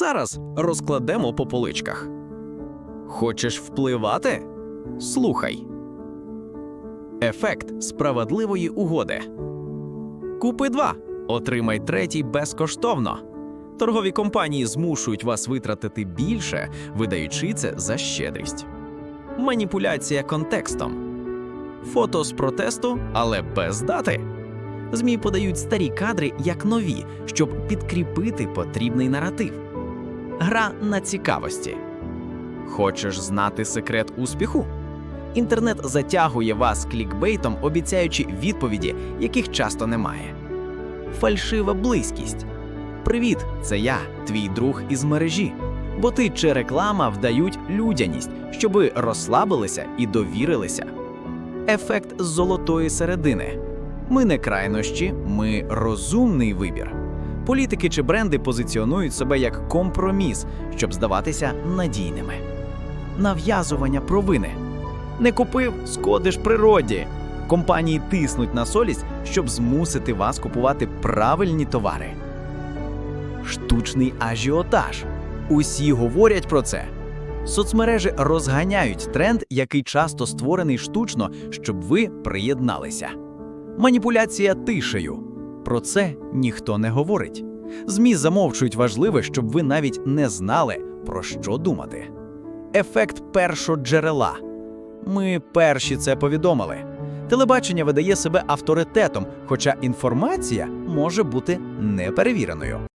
Зараз розкладемо по поличках. Хочеш впливати? Слухай. Ефект справедливої угоди. Купи два. Отримай третій безкоштовно. Торгові компанії змушують вас витратити більше, видаючи це за щедрість. Маніпуляція контекстом. Фото з протесту, але без дати. ЗМІ подають старі кадри як нові, щоб підкріпити потрібний наратив. Гра на цікавості. Хочеш знати секрет успіху? Інтернет затягує вас клікбейтом, обіцяючи відповіді, яких часто немає. Фальшива близькість. Привіт, це я, твій друг із мережі. Боти чи реклама вдають людяність, щоби розслабилися і довірилися. Ефект золотої середини. Ми не крайнощі, ми розумний вибір. Політики чи бренди позиціонують себе як компроміс, щоб здаватися надійними. Нав'язування провини. Не купив, скодиш природі. Компанії тиснуть на солість, щоб змусити вас купувати правильні товари. Штучний ажіотаж. Усі говорять про це. Соцмережі розганяють тренд, який часто створений штучно, щоб ви приєдналися. Маніпуляція тишею. Про це ніхто не говорить. ЗМІ замовчують важливе, щоб ви навіть не знали, про що думати. Ефект першоджерела. Ми перші це повідомили. Телебачення видає себе авторитетом, хоча інформація може бути неперевіреною.